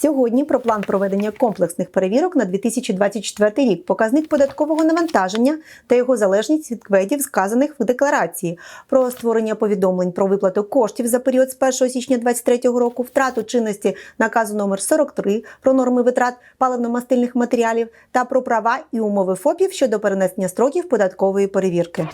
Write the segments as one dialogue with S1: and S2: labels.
S1: Сьогодні про план проведення комплексних перевірок на 2024 рік, показник податкового навантаження та його залежність від кведів, сказаних в декларації, про створення повідомлень про виплату коштів за період з 1 січня 2023 року, втрату чинності наказу номер 43 про норми витрат паливно-мастильних матеріалів та про права і умови ФОПів щодо перенесення строків податкової перевірки.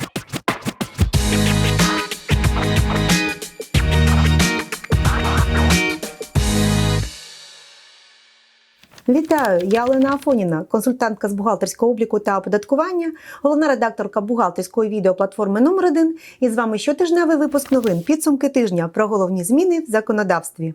S1: Вітаю, я Олена Афоніна, консультантка з бухгалтерського обліку та оподаткування, головна редакторка бухгалтерської відеоплатформи номер 1 І з вами щотижневий випуск новин підсумки тижня про головні зміни в законодавстві.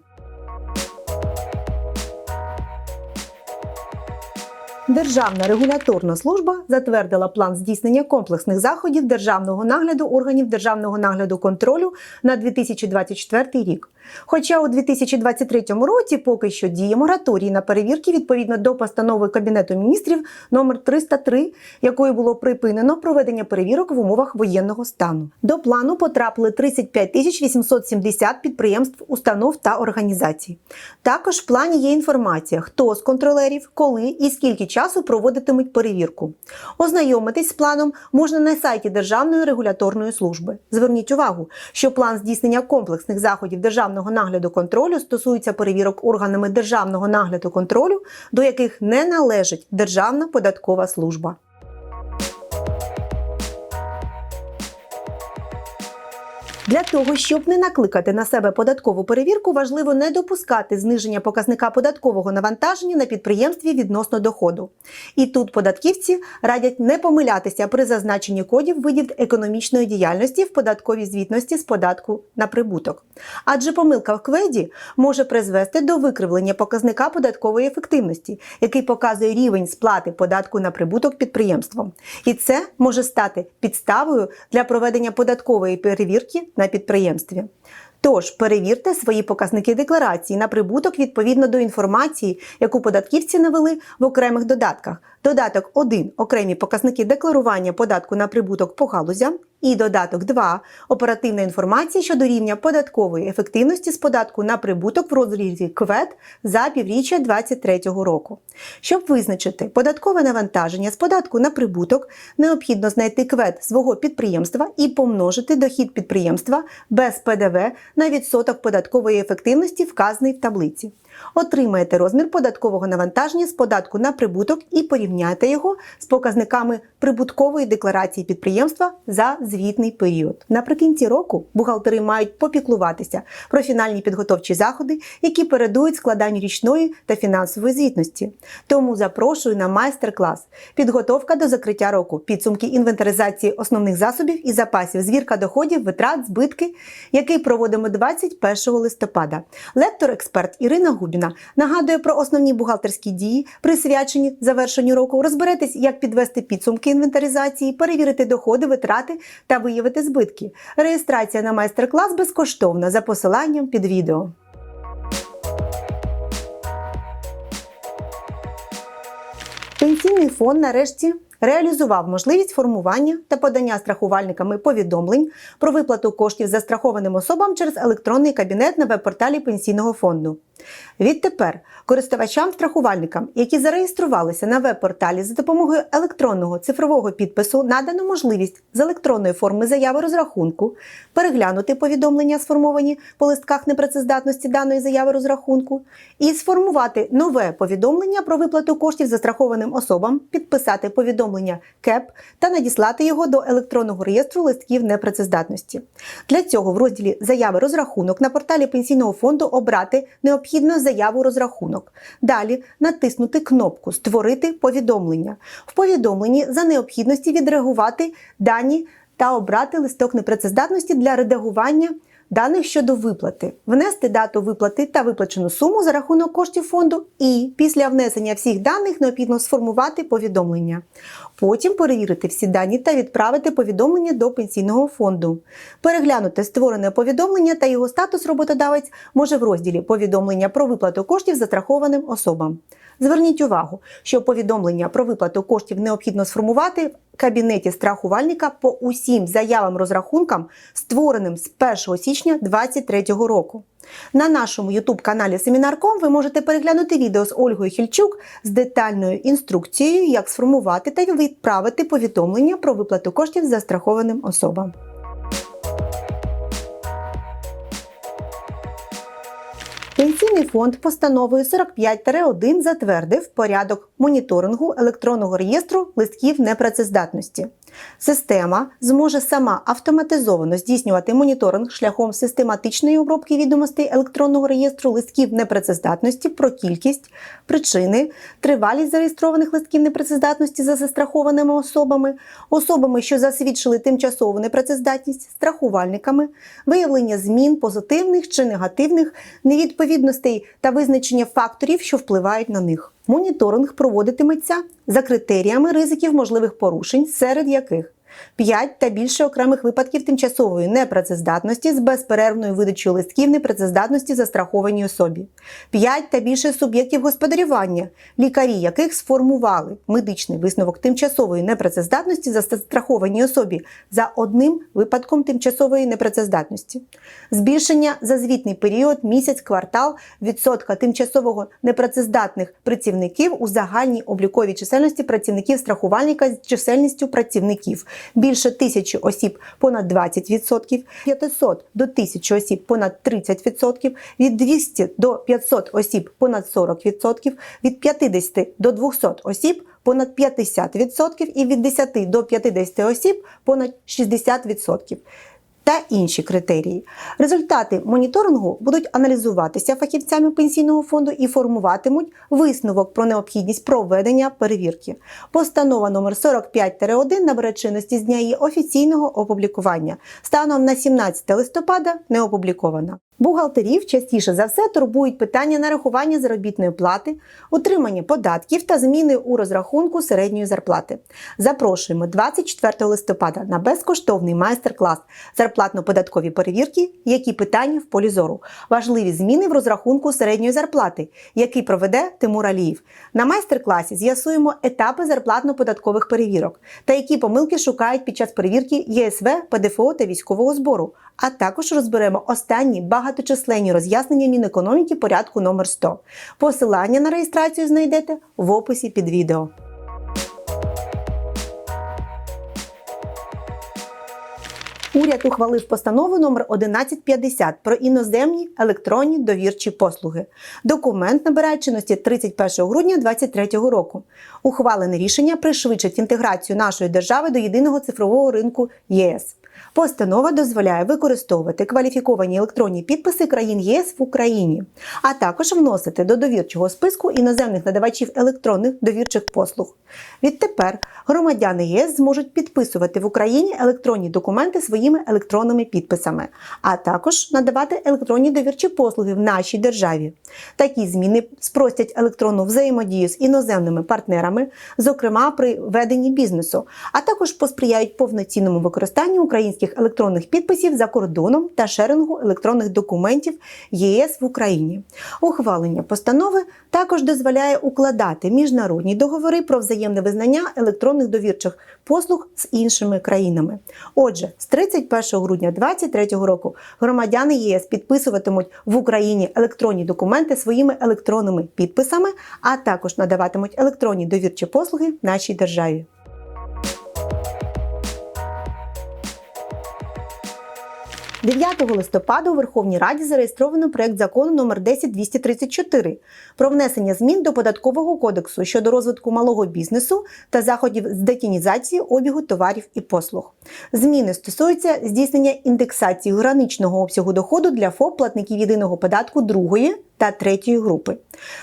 S1: Державна регуляторна служба затвердила план здійснення комплексних заходів державного нагляду органів державного нагляду контролю на 2024 рік. Хоча у 2023 році поки що діє мораторій на перевірки відповідно до постанови Кабінету міністрів номер 303, якою було припинено проведення перевірок в умовах воєнного стану. До плану потрапили 35 тисяч 870 підприємств, установ та організацій. Також в плані є інформація, хто з контролерів, коли і скільки часу проводитимуть перевірку. Ознайомитись з планом можна на сайті Державної регуляторної служби. Зверніть увагу, що план здійснення комплексних заходів державного нагляду контролю стосується перевірок органами державного нагляду контролю, до яких не належить Державна податкова служба. Для того, щоб не накликати на себе податкову перевірку, важливо не допускати зниження показника податкового навантаження на підприємстві відносно доходу. І тут податківці радять не помилятися при зазначенні кодів видів економічної діяльності в податковій звітності з податку на прибуток. Адже помилка в кведі може призвести до викривлення показника податкової ефективності, який показує рівень сплати податку на прибуток підприємством. І це може стати підставою для проведення податкової перевірки на підприємстві. Тож перевірте свої показники декларації на прибуток відповідно до інформації, яку податківці навели в окремих додатках. Додаток 1 окремі показники декларування податку на прибуток по галузям. І додаток 2 оперативна інформація щодо рівня податкової ефективності з податку на прибуток в розрізі КВЕД за півріччя 2023 року. Щоб визначити податкове навантаження з податку на прибуток, необхідно знайти КВЕД свого підприємства і помножити дохід підприємства без ПДВ на відсоток податкової ефективності, вказаний в таблиці. Отримаєте розмір податкового навантаження з податку на прибуток і порівняйте його з показниками прибуткової декларації підприємства за звітний період. Наприкінці року бухгалтери мають попіклуватися про фінальні підготовчі заходи, які передують складанню річної та фінансової звітності. Тому запрошую на майстер-клас підготовка до закриття року, підсумки інвентаризації основних засобів і запасів, звірка доходів, витрат, збитки, який проводимо 21 листопада. Лектор-експерт Ірина Губіна нагадує про основні бухгалтерські дії, присвячені завершенню року. Розберетесь, як підвести підсумки інвентаризації, перевірити доходи, витрати та виявити збитки. Реєстрація на майстер-клас безкоштовна за посиланням під відео. Пенсійний фонд нарешті реалізував можливість формування та подання страхувальниками повідомлень про виплату коштів застрахованим особам через електронний кабінет на веб-порталі пенсійного фонду. Відтепер користувачам-страхувальникам, які зареєструвалися на веб-порталі за допомогою електронного цифрового підпису, надано можливість з електронної форми заяви розрахунку переглянути повідомлення, сформовані по листках непрацездатності даної заяви розрахунку, і сформувати нове повідомлення про виплату коштів застрахованим особам, підписати повідомлення КЕП та надіслати його до електронного реєстру листків непрацездатності. Для цього в розділі Заяви розрахунок на порталі пенсійного фонду обрати необхідну заяву розрахунок. Далі натиснути кнопку Створити повідомлення. В повідомленні за необхідності відреагувати дані та обрати листок непрацездатності для редагування даних щодо виплати, внести дату виплати та виплачену суму за рахунок коштів фонду, і після внесення всіх даних необхідно сформувати повідомлення. Потім перевірити всі дані та відправити повідомлення до пенсійного фонду. Переглянути створене повідомлення та його статус роботодавець може в розділі Повідомлення про виплату коштів застрахованим особам. Зверніть увагу, що повідомлення про виплату коштів необхідно сформувати в кабінеті страхувальника по усім заявам розрахункам, створеним з 1 січня 2023 року. На нашому youtube каналі Семінарком ви можете переглянути відео з Ольгою Хільчук з детальною інструкцією, як сформувати та відправити повідомлення про виплату коштів застрахованим особам. Пенсійний фонд постановою 45-1 затвердив порядок моніторингу електронного реєстру листків непрацездатності. Система зможе сама автоматизовано здійснювати моніторинг шляхом систематичної обробки відомостей електронного реєстру листків непрацездатності про кількість, причини, тривалість зареєстрованих листків непрацездатності за застрахованими особами, особами, що засвідчили тимчасову непрацездатність, страхувальниками, виявлення змін позитивних чи негативних невідповідностей та визначення факторів, що впливають на них. Моніторинг проводитиметься за критеріями ризиків можливих порушень, серед яких 5 та більше окремих випадків тимчасової непрацездатності з безперервною видачею листків непрацездатності застрахованій особі, 5 та більше суб'єктів господарювання, лікарі яких сформували медичний висновок тимчасової непрацездатності застрахованій особі за одним випадком тимчасової непрацездатності, збільшення за звітний період місяць, квартал відсотка тимчасового непрацездатних працівників у загальній обліковій чисельності працівників страхувальника з чисельністю працівників більше тисячі осіб понад 20%, 500 до 1000 осіб понад 30%, від 200 до 500 осіб понад 40%, від 50 до 200 осіб понад 50% і від 10 до 50 осіб понад 60% та інші критерії. Результати моніторингу будуть аналізуватися фахівцями пенсійного фонду і формуватимуть висновок про необхідність проведення перевірки. Постанова номер 45-1 набере чинності з дня її офіційного опублікування. Станом на 17 листопада не опублікована. Бухгалтерів частіше за все турбують питання нарахування заробітної плати, утримання податків та зміни у розрахунку середньої зарплати. Запрошуємо 24 листопада на безкоштовний майстер-клас зарплатно-податкові перевірки, які питання в полі зору, важливі зміни в розрахунку середньої зарплати, який проведе Тимур Аліїв. На майстер-класі з'ясуємо етапи зарплатно-податкових перевірок та які помилки шукають під час перевірки ЄСВ, ПДФО та військового збору. А також розберемо останні багаточисленні роз'яснення Мінекономіки порядку номер 100. Посилання на реєстрацію знайдете в описі під відео. Уряд ухвалив постанову номер 1150 про іноземні електронні довірчі послуги. Документ набирає чинності 31 грудня 2023 року. Ухвалене рішення пришвидшить інтеграцію нашої держави до єдиного цифрового ринку ЄС. Постанова дозволяє використовувати кваліфіковані електронні підписи країн ЄС в Україні, а також вносити до довірчого списку іноземних надавачів електронних довірчих послуг. Відтепер громадяни ЄС зможуть підписувати в Україні електронні документи своїми електронними підписами, а також надавати електронні довірчі послуги в нашій державі. Такі зміни спростять електронну взаємодію з іноземними партнерами, зокрема при веденні бізнесу, а також посприяють повноцінному використанню українських електронних підписів за кордоном та шерингу електронних документів ЄС в Україні. Ухвалення постанови також дозволяє укладати міжнародні договори про взаємне визнання електронних довірчих послуг з іншими країнами. Отже, з 31 грудня 2023 року громадяни ЄС підписуватимуть в Україні електронні документи своїми електронними підписами, а також надаватимуть електронні довірчі послуги нашій державі. – 9 листопада у Верховній Раді зареєстровано проект закону номер 10234 про внесення змін до податкового кодексу щодо розвитку малого бізнесу та заходів з детінізації обігу товарів і послуг. Зміни стосуються здійснення індексації граничного обсягу доходу для ФОП платників єдиного податку другої та третьої групи.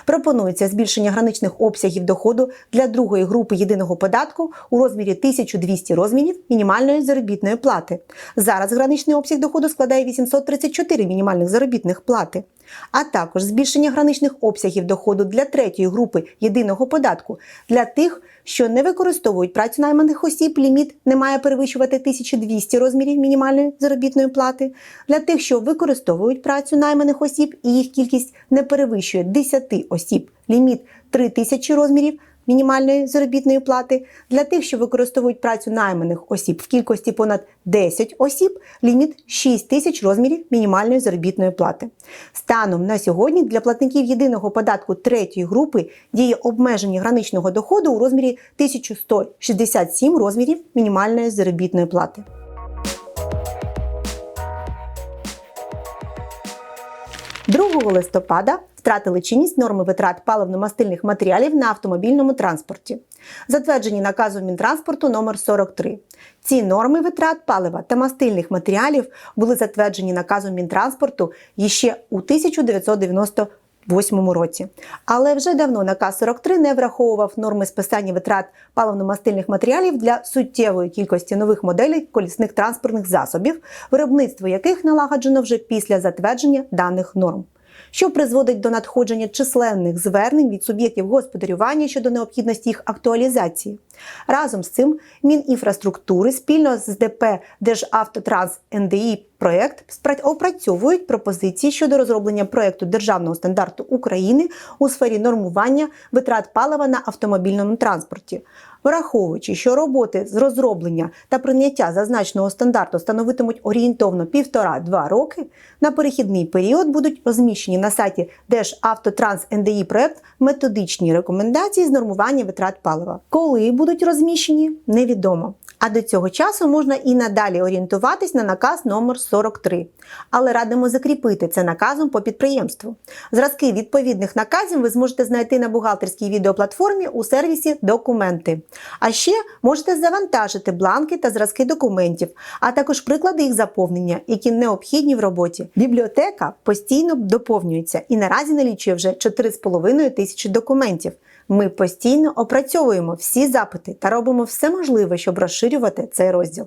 S1: Пропонується збільшення граничних обсягів доходу для другої групи єдиного податку у розмірі 1200 розмірів мінімальної заробітної плати. Зараз граничний обсяг доходу складає 834 мінімальних заробітних плати. А також збільшення граничних обсягів доходу для третьої групи єдиного податку для тих, що не використовують працю найманих осіб, ліміт не має перевищувати 1200 розмірів мінімальної заробітної плати, для тих, що використовують працю найманих осіб і їх кількість не перевищує 10 осіб, ліміт 3000 розмірів мінімальної заробітної плати. Для тих, що використовують працю найманих осіб в кількості понад 10 осіб, ліміт 6 тисяч розмірів мінімальної заробітної плати. Станом на сьогодні для платників єдиного податку третьої групи діє обмеження граничного доходу у розмірі 1167 розмірів мінімальної заробітної плати. Другого листопада втратили чинність норми витрат паливно-мастильних матеріалів на автомобільному транспорті, затверджені наказом Мінтранспорту номер 43. Ці норми витрат палива та мастильних матеріалів були затверджені наказом Мінтранспорту ще у 1998 році. Але вже давно наказ 43 не враховував норми списання витрат паливно-мастильних матеріалів для суттєвої кількості нових моделей колісних транспортних засобів, виробництво яких налагоджено вже після затвердження даних норм що призводить до надходження численних звернень від суб'єктів господарювання щодо необхідності їх актуалізації. Разом з цим Мінінфраструктури спільно з ДП Державтотранс НДІ проект опрацьовують пропозиції щодо розроблення проекту державного стандарту України у сфері нормування витрат палива на автомобільному транспорті. Враховуючи, що роботи з розроблення та прийняття зазначеного стандарту становитимуть орієнтовно півтора-два роки, на перехідний період будуть розміщені на сайті Державтотранс НДІ проект методичні рекомендації з нормування витрат палива. Коли будуть розміщені, невідомо. А до цього часу можна і надалі орієнтуватись на наказ номер 43. Але радимо закріпити це наказом по підприємству. Зразки відповідних наказів ви зможете знайти на бухгалтерській відеоплатформі у сервісі Документи. А ще можете завантажити бланки та зразки документів, а також приклади їх заповнення, які необхідні в роботі. Бібліотека постійно доповнюється і наразі налічує вже 4,5 тисячі документів. Ми постійно опрацьовуємо всі запити та робимо все можливе, щоб розширювати цей розділ.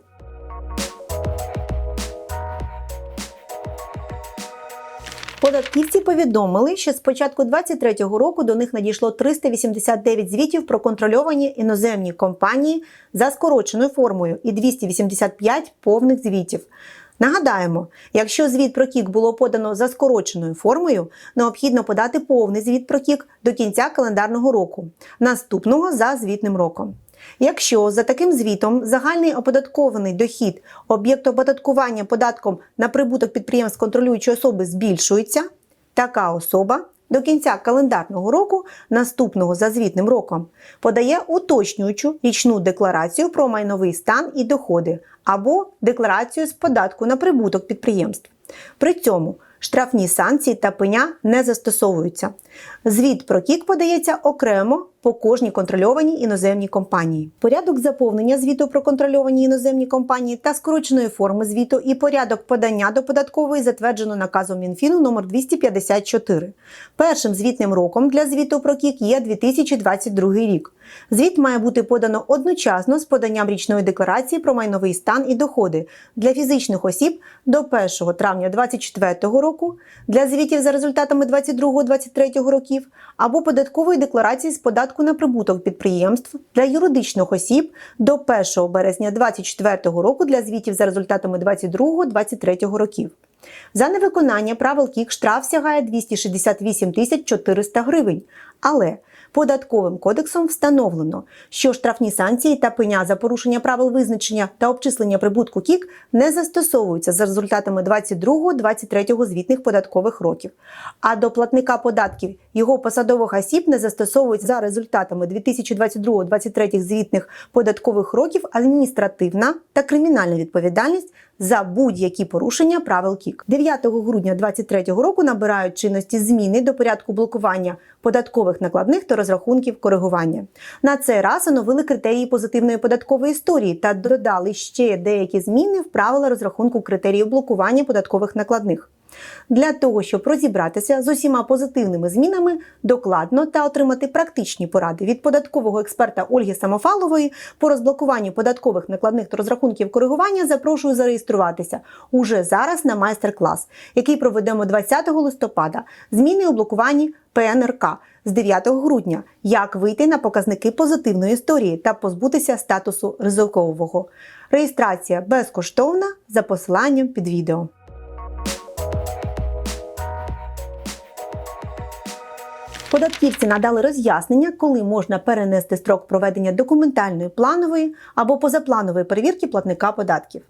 S1: Податківці повідомили, що з початку 2023 року до них надійшло 389 звітів про контрольовані іноземні компанії за скороченою формою і 285 повних звітів. Нагадаємо, якщо звіт про кік було подано за скороченою формою, необхідно подати повний звіт про кік до кінця календарного року, наступного за звітним роком. Якщо за таким звітом загальний оподаткований дохід об'єкту оподаткування податком на прибуток підприємств контролюючої особи збільшується, така особа до кінця календарного року, наступного за звітним роком, подає уточнюючу річну декларацію про майновий стан і доходи або декларацію з податку на прибуток підприємств. При цьому штрафні санкції та пеня не застосовуються. Звіт про кік подається окремо по кожній контрольованій іноземній компанії. Порядок заповнення звіту про контрольовані іноземні компанії та скороченої форми звіту і порядок подання до податкової затверджено наказом Мінфіну номер 254. Першим звітним роком для звіту про кік є 2022 рік. Звіт має бути подано одночасно з поданням річної декларації про майновий стан і доходи для фізичних осіб до 1 травня 2024 року, для звітів за результатами 2022-2023 років або податкової декларації з податку на прибуток підприємств для юридичних осіб до 1 березня 2024 року для звітів за результатами 2022-2023 років. За невиконання правил КІК штраф сягає 268 400 гривень. Але Податковим кодексом встановлено, що штрафні санкції та пеня за порушення правил визначення та обчислення прибутку КІК не застосовуються за результатами 22-23 звітних податкових років. А до платника податків його посадових осіб не застосовують за результатами 2022-2023 звітних податкових років адміністративна та кримінальна відповідальність за будь-які порушення правил КІК. 9 грудня 2023 року набирають чинності зміни до порядку блокування податкових накладних та розрахунків коригування. На цей раз оновили критерії позитивної податкової історії та додали ще деякі зміни в правила розрахунку критеріїв блокування податкових накладних. Для того, щоб розібратися з усіма позитивними змінами докладно та отримати практичні поради від податкового експерта Ольги Самофалової по розблокуванню податкових накладних та розрахунків коригування, запрошую зареєструватися уже зараз на майстер-клас, який проведемо 20 листопада. Зміни у блокуванні ПНРК з 9 грудня. Як вийти на показники позитивної історії та позбутися статусу ризикового. Реєстрація безкоштовна за посиланням під відео. Податківці надали роз'яснення, коли можна перенести строк проведення документальної планової або позапланової перевірки платника податків.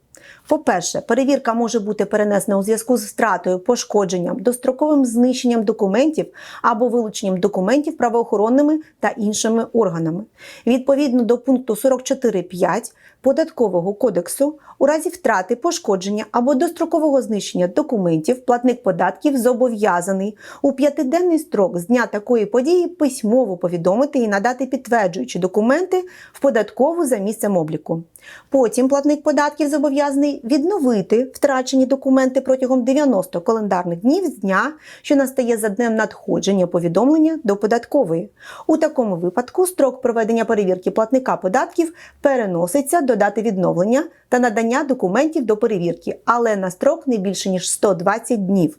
S1: По-перше, перевірка може бути перенесена у зв'язку з втратою, пошкодженням, достроковим знищенням документів або вилученням документів правоохоронними та іншими органами. Відповідно до пункту 44.5 Податкового кодексу, у разі втрати, пошкодження або дострокового знищення документів платник податків зобов'язаний у п'ятиденний строк з дня такої події письмово повідомити і надати підтверджуючі документи в податкову за місцем обліку. Потім платник податків зобов'язаний відновити втрачені документи протягом 90 календарних днів з дня, що настає за днем надходження повідомлення до податкової. У такому випадку строк проведення перевірки платника податків переноситься до дати відновлення та надання документів до перевірки, але на строк не більше ніж 120 днів.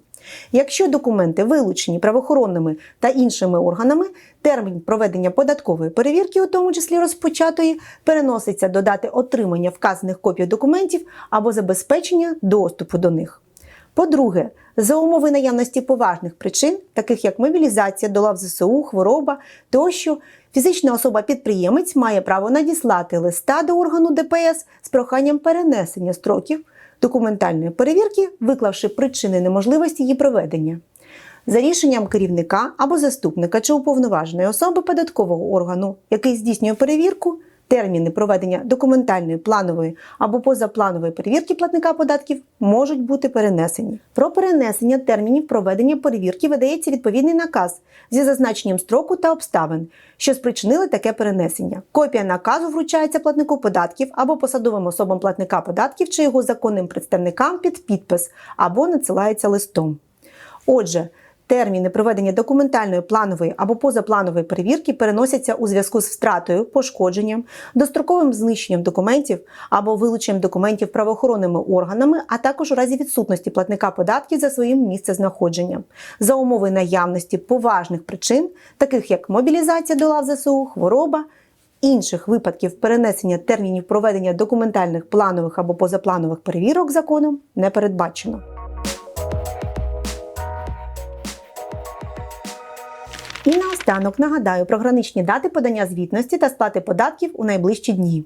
S1: Якщо документи вилучені правоохоронними та іншими органами, термін проведення податкової перевірки, у тому числі розпочатої, переноситься до дати отримання вказаних копій документів або забезпечення доступу до них. По-друге, за умови наявності поважних причин, таких як мобілізація до лав ЗСУ, хвороба тощо, фізична особа-підприємець має право надіслати листа до органу ДПС з проханням перенесення строків документальної перевірки, виклавши причини неможливості її проведення. За рішенням керівника або заступника чи уповноваженої особи податкового органу, який здійснює перевірку, терміни проведення документальної, планової або позапланової перевірки платника податків можуть бути перенесені. Про перенесення термінів проведення перевірки видається відповідний наказ зі зазначенням строку та обставин, що спричинили таке перенесення. Копія наказу вручається платнику податків або посадовим особам платника податків чи його законним представникам під підпис або надсилається листом. Отже, терміни проведення документальної планової або позапланової перевірки переносяться у зв'язку з втратою, пошкодженням, достроковим знищенням документів або вилученням документів правоохоронними органами, а також у разі відсутності платника податків за своїм місцезнаходженням, за умови наявності поважних причин, таких як мобілізація до лав ЗСУ, хвороба. Інших випадків перенесення термінів проведення документальних планових або позапланових перевірок законом не передбачено. І наостанок нагадаю про граничні дати подання звітності та сплати податків у найближчі дні.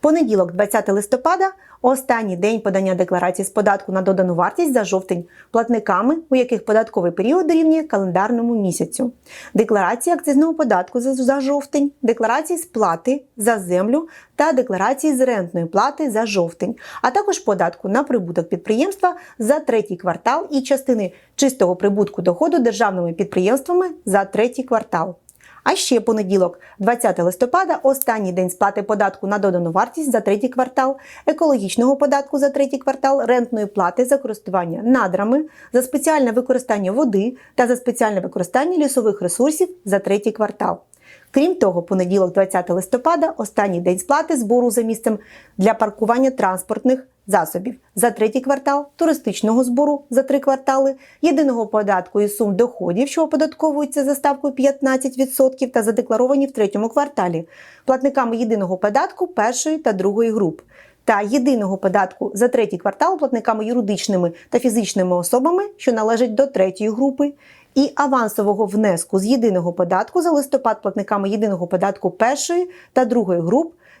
S1: Понеділок, 20 листопада, останній день подання декларації з податку на додану вартість за жовтень платниками, у яких податковий період дорівнює календарному місяцю. Декларації акцизного податку за, жовтень, декларації сплати за землю та декларації з рентної плати за жовтень, а також податку на прибуток підприємства за третій квартал і частини чистого прибутку доходу державними підприємствами за третій квартал. А ще понеділок, 20 листопада, останній день сплати податку на додану вартість за третій квартал, екологічного податку за третій квартал, рентної плати за користування надрами, за спеціальне використання води та за спеціальне використання лісових ресурсів за третій квартал. Крім того, понеділок, 20 листопада, останній день сплати збору за місцем для паркування транспортних засобів. За третій квартал, туристичного збору за три квартали, єдиного податку із сум доходів, що оподатковуються за ставкою 15% та задекларовані в третьому кварталі, платниками єдиного податку першої та другої груп. Та єдиного податку за третій квартал платниками юридичними та фізичними особами, що належать до третьої групи, і авансового внеску з єдиного податку за листопад платниками єдиного податку першої та другої груп